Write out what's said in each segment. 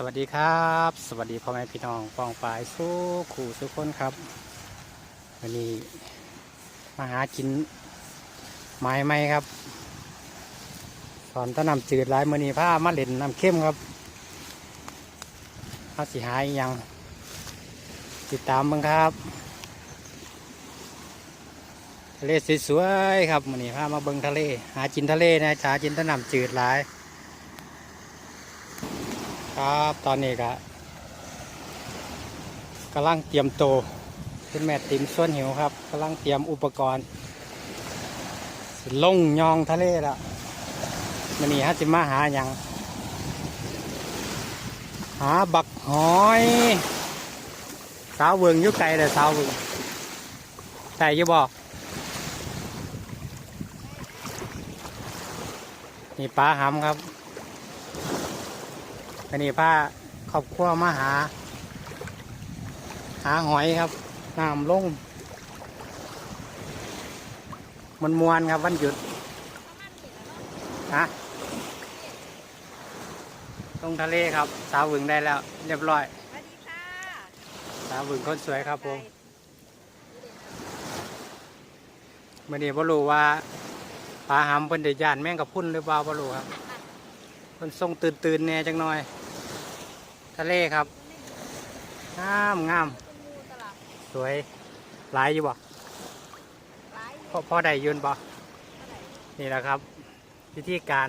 สวัสดีครับ สวัสดีพ่อแม่พี่น้องปองปายสู้ขู่ทุกคนครับ วันนี้มาหากินไม้ไหมครับ สอนต้นน้ำจืดหลายมือนีผ้ามาเล่นน้ำเข้มครับเขาสิหายยังติดตามบ้างครับทะเลสวยๆครับมือนี้ามาเบิงทะเล หากินทะเลนะจ้ากินต้นน้ำจืดหลาย ครับตอนนี้ก็กำลังเตรียมโตวเป็นแม่ติมส่วนหิวครับกำลังเตรียมอุปกรณ์ลงยองทะเลละมันนี่ฮะจิมาหาอย่างหาบักหอย สาวเวิงยุไกลเลยสาวเวิงแต่ยี่บอกนี่ปลาหำครับ อันนี้พาครอบครัวมาหา หาหอยครับน้ำลงมันมวนครับวันหยุดฮะลงทะเลครับ สาวหวึงได้แล้ว เรียบร้อยสวัสดีค่ะสาวหวึงคนสวยครับผมเมื่อนี้บ่รู้ว่าปลาหำเพิ่นได้ย่านแม่งกับพุ่นหรือเปล่าบ่รู้ครับเพิ่นทรงตื่นตื่นๆแหน่จังหน่อย ทะเลครับ งามงามคุณมูตลาดสวย หลายอยู่บ่หลายพอพอได้ยืนบ่เท่าไหร่นี่แหละครับ วิธีการ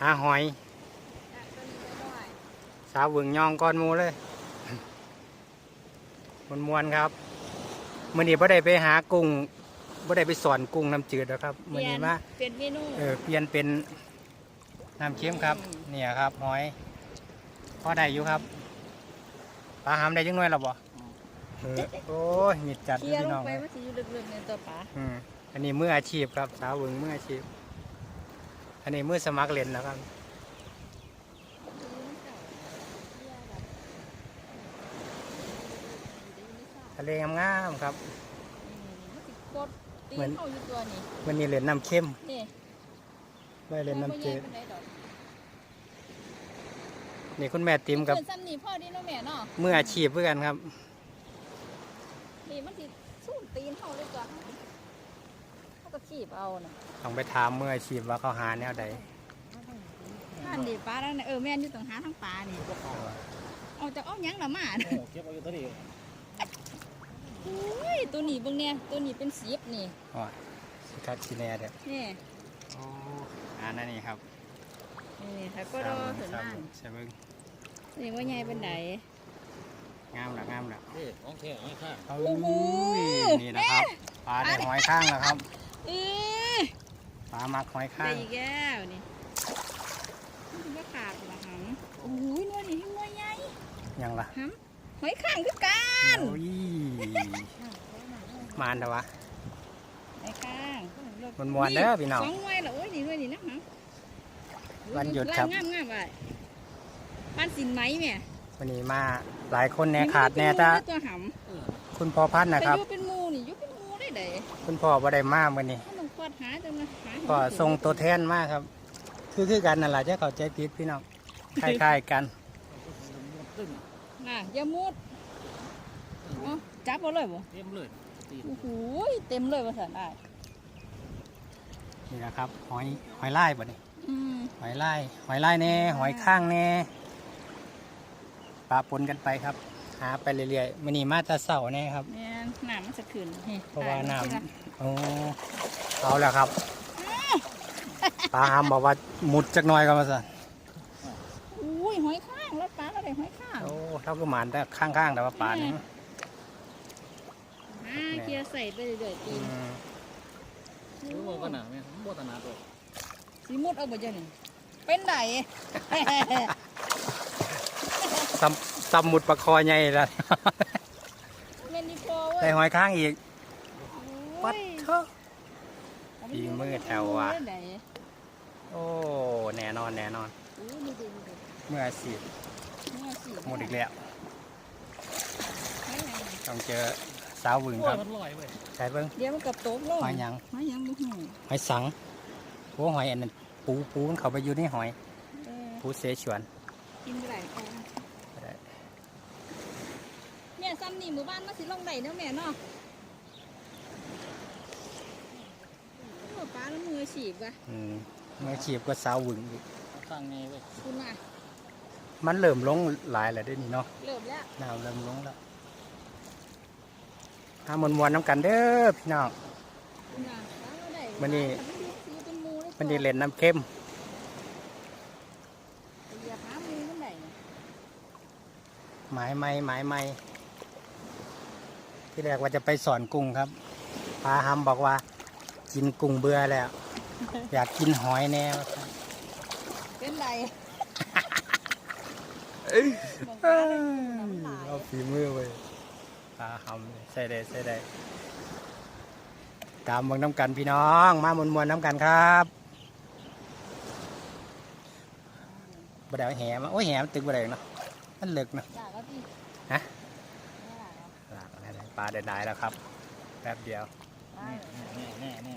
หาหอยอะตัวนี้ก็ได้สาวเวึงยองก้อนหมูเลยมวนมวนๆครับมื่อนี้พ่ได้ไปหากุ้งพ่ได้ไปสอนกุ้งน้ำจืดแล้วครับมื่อนี้มาเปลี่ยนเมนูเออเปลี่ยนเป็นน้ำเค็มครับ เนี่ยครับหอย พอได้อยู่ครับปลาหามได้ยังน้อยหรอบ่เออโอ้ยมิดจัดเคลีเลยยร์พี่ลน้องงไปว่าสิอยู่ลึกๆในตัวป๋าอืมอันนี้มืออาชีพครับ สาวเวึงมืออาชีพ อันนี้มือสมัครเล่นนะครับ ทะเลงามๆครับกดตีเหมือนเข้าอยู่ตัวนี้วันนี้เล่นน้ำเข้มนี่ไม่เล่นน้ำจืดบ่ใหญ่ปานใดดอก นี่คุณแม่ติมกับเพิ่นซ้ำนี่พ่อดีเนาะแม่เนาะมืออาชีพเพื่อกันครับนี่มันสิสู้ตีนเข้าเลยจ้ะเขาก็ขีบเอาน่ะต้องไปถามมืออาชีพว่าเขาหาแนวใดนั่นดิปลาแล้วนะเออแม่นอยู่ตรงหาทั้งปลานี่เอาจากเอาหยังละมาน่ะเก็บเอาอยู่ตัวนี้อุ้ยตัวนี้เบิ่งเนี่ยตัวนี้เป็นสีบนี่อ๋อสิคัดสิแน่เด้อนี่โอ้อันนั้นนี่ครับนี่ค่ะก็รอถึงสามบ้านใช่เบิ้ง นี่ว่าใหญ่เป็นไดงามละงามละนี่ของแท้ของข้างเอ้โอ้โหยนี่นะครับปลาได้หอยข้างแล้วครับเออปลามักหอยข้าได้งอีกแล้วนี่ว่าขาดละหังโอ้ยนวลนี่ให้นวลใหญ่ยังล่ะหังหอยข้างคือกันโอ้ยมานแต่วะหอยข้างมันม่วนเด้อพี่น้องสองหน่วยละโอ้ยนี่ด้วยนี่นะหังวันหยุดครับงามงามๆไป บ้านสินไหมแม่วันนี้มาหลายคนแน่ขาดแน่จ้าตัวหคุณพ่อพันธุ์ำนะแต่ครับอยู่เป็นหมูนี่อยู่เป็นหมูได้ไดคุณพ่อบ่ได้มาเมื่อนี้ถ้าลงควดหาจังนะหาก็ส่งตัวแทนมากครับ คือคือกันนั่นแหละจะเข้าใจผิดพี่น้องคล้ายๆกันน่ะอย่ามุดเอาจับเอาเลยบ่เต็มเลยตีโอ้โหเต็มเลยว่าสันได้นี่นะครับหอยหอยไล่บ่นี่อืมหอยไล่หอยไล่แน่หอยข้างแน่ ปะปนกันไปครับ หาไปเรื่อยๆมันนี่มาแตะเสาแน่ครับแม่นน้ำมันจะขึ้นนี่เพราะว่าน้ตยแล้วสิล่ะำโอ้เอาแล้วครับปลาหามบอกว่าหมุดจักหน่อยก็มาสั่นอุ้ยหอยข้างรถปลาอะไรหอยข้างโอ้เท่าก็หมานแต่ข้างๆแต่ว่าปลานี่อ่าเคลียร์ใส่ไปเรื่อยๆตีอืนมรู้ว่าก็หนาไหมบ่ตนาตัวสีมุดเอาบ่เจ้านี่เป็นได ซ้ำซ้ำหมุดปลาคอใหญ่แล้วเมนดิโคเว้ได้ยหอยข้างอีกโอ้ปัดยเถอะฝีมือแถวว่ะเป็นไดโอ้ แน่นอนแน่นอน อู้นี่ดูนี่ดูเมื่ออาชีพเมื่อสิหมดอีกแล้ว ไม่ยังต้องเจอสาวหวึงโอ้ครัยบมันลอยเว้ยใช่เบิ้งเดี๋ยวมันกับโต๊ะลงหอยหยังหอยหยังบุหูหอยสังโอ้หอยอันนั้นปูปูมันเข้าไปอยู่ในหอย เออ ปูเสฉวนกินบ่ได้ปลาบ่ได้แม่ ซ้ำนี่หมู่บ้านมาสิลงได้เนาะแม่เนาะโอ้ปลาแล้วมือฉีบวะอืมมือขีบก็สาวหวึงอีกข้างนี้เว้ยคุณน่ะมันเริ่มลงหลายแล้วเด้วยนี่เนาะเริ่มแล้ว น้ำเริ่มลงแล้วหามวนมวนน้ำกันเด้อพี่น้อง คุณน่ะปลาเราได้มื้อนี้ปลาเราได้สีเป็นหมูเลยมันดีเล่นน้ำเข้มเหยียบหาหมูมันได้นี่ยหมายไม่หมายไม่ ที่แรกว่าจะไปสอนกุ้งครับปลาหำบอกว่า กินกุ้งเบื่อแล้ว อยากกินหอยแน่ว่าซั่นเป็นไรบางปเอ้ลายได้น้ำลายเอาฝีมือเว้ยปลาหำเลยใส่ได้ใส่ได้ตามเบิ่งน้ำกันพี่น้อง มามวนมวนๆน้ำกันครับบ่ได้เอาแหมาโอ้ยแหมนตึกบ่ได้เนาะมันเลิกเนาะด่าก็พี่ฮะไม่ด่าก็หลากอะไรปลาได้ๆแล้วครับ แป๊บเดียวได้แน่แน่แน่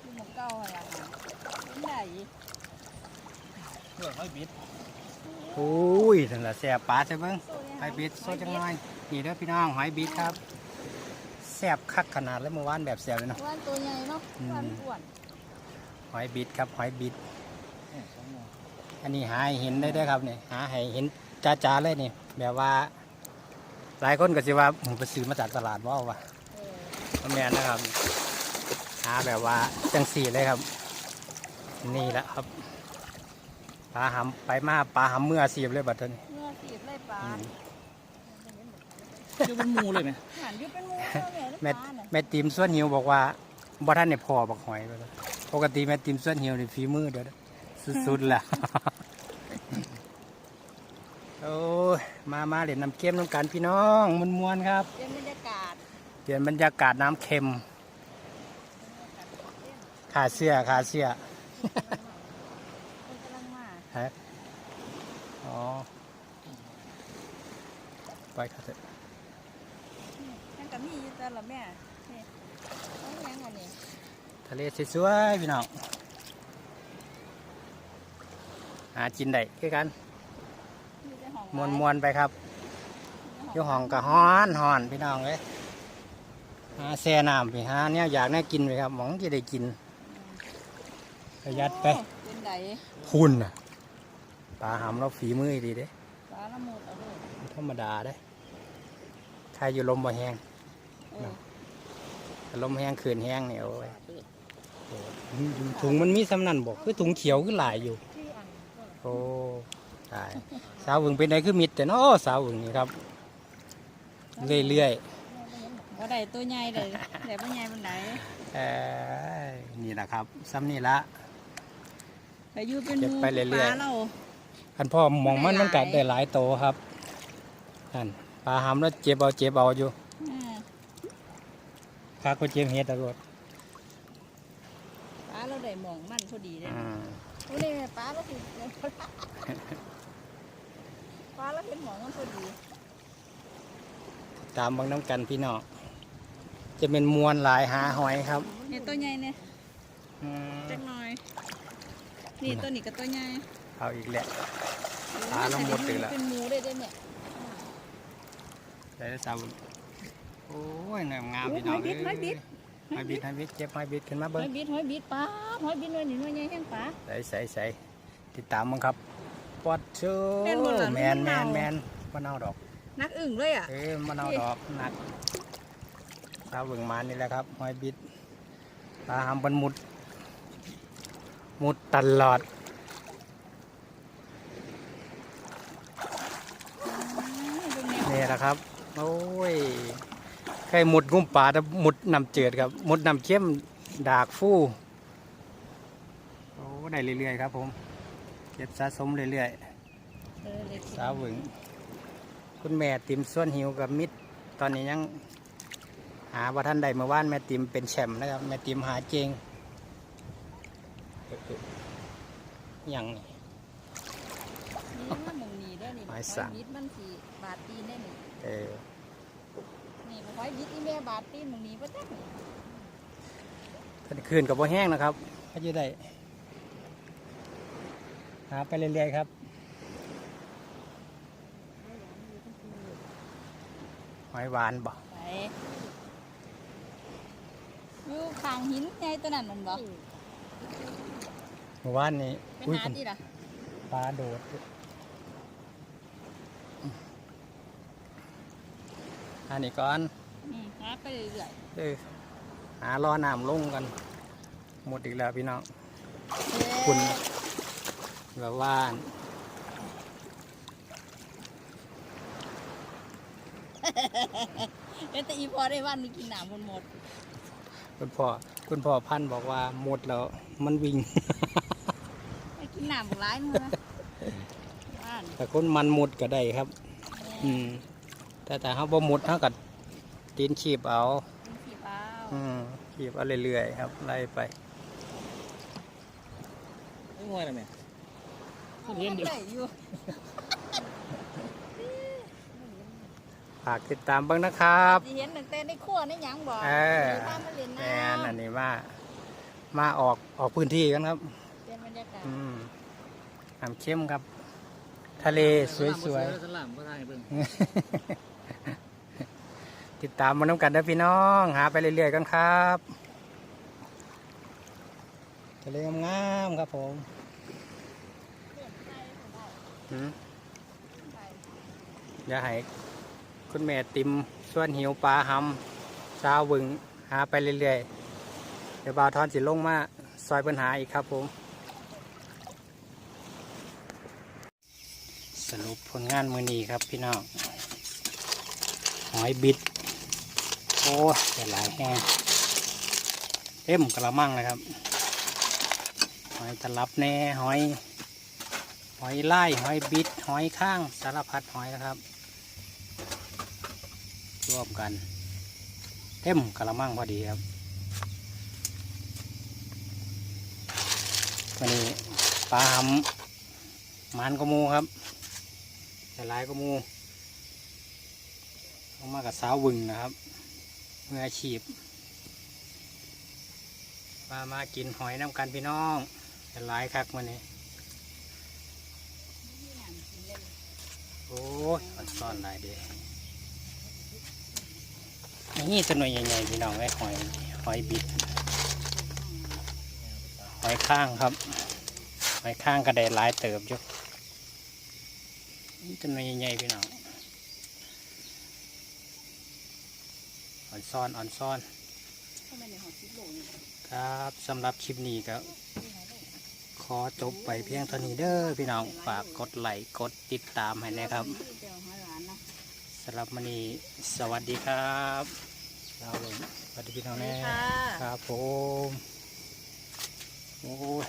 ที่หมกเก้าอะไรค่ะเป็นไรเพื่อให้บิดโอ้ยนั่นละแซ่บปลาใช่เบิ้งหอยบิดโซจังหน่อยนี่เด้อพี่น้องหอยบิดครับแซ่บคักขนาดเลยเมื่อวานแบบแซ่บเลยเนาะว่านตัวใหญ่เนาะอืมว่านอ้วนหอยบิดครับหอยบิดเนี่ยสองโมงอันนี้หาให้เห็นได้เด้อครับนี่หาให้เห็นจ้าๆเลยนี่แบบว่า หลายคนก็สิว่าผมไปซื้อมาจากตลาดว่าวะเออก็แม่นนะครับหาแบบว่าจังสีเลยครับ นี่แหละครับปลาหำไปมาปลาหำเมื่ออาสีบเลยบัดเทอนี้เมื่อสีบไล่ปลาอืมคือเป็นหมูเลยไหมหันอยู่เป็นหมูเนาะแม่ได้แม่ปลาน่ะแม่ติมส่วนหิวบอกว่าบ่ท่านเนี่ยพอบักหอยไปแล้วปกติแม่ติมส่วนหิวนี่ฝีมือเด้อสุดๆแหละ โอ้ยมามาเล่นน้ำเค็มน้ำกันพี่น้องมันมวนๆครับเป็นบรรยากาศเปลี่ยนบรรยากาศน้ำเค็ม ขาเสื้อขาเสื้อคนกำลังมาฮะอ๋อไปครับเถอะนั่นก็มีอยู่แต่ละแม่นี่เอาแหงวันนี้ทะเลสวยๆพี่น้องหากินได้คือกัน มีแต่ห้องมวนมวนๆไปครับอยู่ห้องก็ฮ้อนฮ้อนพี่น้องเลยหาแซ่น้ำไปหาเนี่ยอยากแน่กินไปครับหมองจะได้กินประหยัดไปโอ้เป็นไดคุณน่ะปลาหำเราฝีมือดีเด้ปลาละมุดเอาเลยธรรมดาเด้ใครอยู่ลมบ่แห้งเออถ้าลมแห้งขืนแห้งเนี่ยโอ้ยโอ้ยถุงมันมีสำนันบอกคือถุงเขียวคือหลายอยู่ที่อันก็โอ้ ตายสาวหึงเป็นไงคือมิดแต่เนาะสาวหึงนี่ครับ เรื่อยว่าได้ตัวใหญ่เลยแต่ว่าใหญ่มันไดๆเอ้ยนี่แหละครับ ซ้ำนี่ละแต่อยู่เป็นหเก็บมูไปเรื่อยๆ ปลาเราคันพ่อมองมันได้หลายมันกัดได้หลายโตครับนั่นปลาหำแล้วเจ็บเอาเจ็บเอาอยู่อ่าพาคนเจ็บเฮ็ดตลอดปลาเราได้หมองมันพอดีเลยอืมโอ้นี่ปลาเราคื อปลาเราเห็นหมองมันพอดีตามเบางน้ำกันพี่น้องจะเป็นมวลหลายหาหอยครับเนี่ยตัวใหญ่เนี่ยอืมจักหน่อย นี่ตัวนี้ก็ตัวใหญ่เอาอีกแล้วปลาละมุดอีกแล้วเป็นหมูได้ด้วยเนี่ยได้แล้วสาวโอ้ยงามงามพี่น้องหอยบิดหอยบิดหอยบิดหอยบิดเจ็บหอยบิดขึ้นมาหเบิ้องยบิดหอยบิดปลาหอยบิดหน่อยนี่หน่อยใหญ่แห้งปลาใส่ใส่ใส่ติดตามมั้งครับป อดชูแม่นบ่ล่ะแมนลูกแมมะนานวแมนมะนาวดอก นักอึ่งเลยอะ เอ้ยมะนาวดอกหนักสาวเบิ่งมานี่แหละครับหอยบิดปลาหำบันหมุดหมุดตลอดนี่แหละครับ โอ้ยใครหมุดงุ้มป่าแต่หมุดนำเจือดครับหมุดนำเข้มดากฟู่โอ้ได้เรื่อยๆครับผม เก็บสะสมเรื่อยๆสาวหวึงคุณแม่ติมส่วนหิวกับมิดตอนนี้ยังหาว่าท่านใดเมื่อวานแม่ติมเป็นแชมป์นะครับแม่ติมหาเจงอย่างนี้ นี่มันหมองนี่ได้อนี่หหออยยสังบิดมันสีบาดตีนได้นี่เออนี่หอยบิดที่แม่บาดตีนหมองนี้ปะจ๊ะนี่ท่านคืนกับบ่แห้งนะครับก็จะได้ หาไปเรื่อยๆครับหอยหวานบ่อยู่ข้างหินไงตัวนั้นมันบ่หมู่บ้านนี้ไปอุ้ยาที่ล่ะปลาโดดอันนี้ก่อนอืมหาไปเรื่อยเออหารอน้ำลงกัน หมดอีกแล้วพี่น้องคุณ แบบว่าเอ้ยแต่อีพอได้วันนี้กินน้ำมันหมดคุณพ่อคุณพ่อพันธุ์บอกว่าหมดแล้วมันวิ่งไปกินน้ำบักร้ายมือนะว่านแต่คนมันหมดก็ได้ครับ อืม แต่แต่เขาบ่หมดเขากัตีนขีบเอากินขี้เปล่าอืมขีบเอาเรื่อยๆครับไล่ไป ไม่งวยนะแม่ ขึ้นเห็นเดียวได้อยู่ฝากติดตามเบ้างนะครับสิเห็นตั้งแต่ในครัวในหยังบ่เออมีบ้านมาเล่นแมน้นอันนี้มามาออกออกพื้นที่กันครับำเป็นบรรยากาศอืมน้ำเข้มครับ ทะเลสวยสลามก็ได้เบิ่งๆติดตามมาน้ำกันนะพี่น้อง หาไปเรื่อยๆกันครับทะเลงามๆครับผม อืมอย่าให้คุณแม่ติมส่วนหิวปลาหำซาวึงหาไปเรื่อยๆ เดี๋ยวบาวทอนสิลงมาซอยปัญหาอีกครับผม สรุปผลงานมือนี้ครับพี่น้องหอยบิด โอ้ยแต่หลายแห้งเต็มกระมังนะครับ หอยตลับแน่หอย หอยไล่หอยบิดหอยข้างสารพัดหอยนะครับรวมกัน เต็มกระมังพอดีครับวันนี้ปลาหำมันกระมูครับแต่ลายกระมูเอามากับสาววึงนะครับมืออาชีพมามากินหอยน้ำกันพี่น้องแต่ลายคักวันนี้ โอ้ยมันซ่อนหลายเดีนี่ตัวหน่วยใหญ่ๆพี่น้องไอ้หอยหอยบิดหอยข้างครับหอยข้างก็ได้หลายเติบยู่นี่ตัวหน่วยใหญ่ๆพี่น้องอ่อนซ่อนอ่อนซ่อนครับสำหรับคลิปนี้ก็ข อจบไปเพียงเท่านี้เด้อพี่น้องฝากกดไลค์กดติดตามให้นะครับสำหรับมณีสวัสดีครับเราลงสวัสดีพี่น้องแน่ครับผมโอ้ย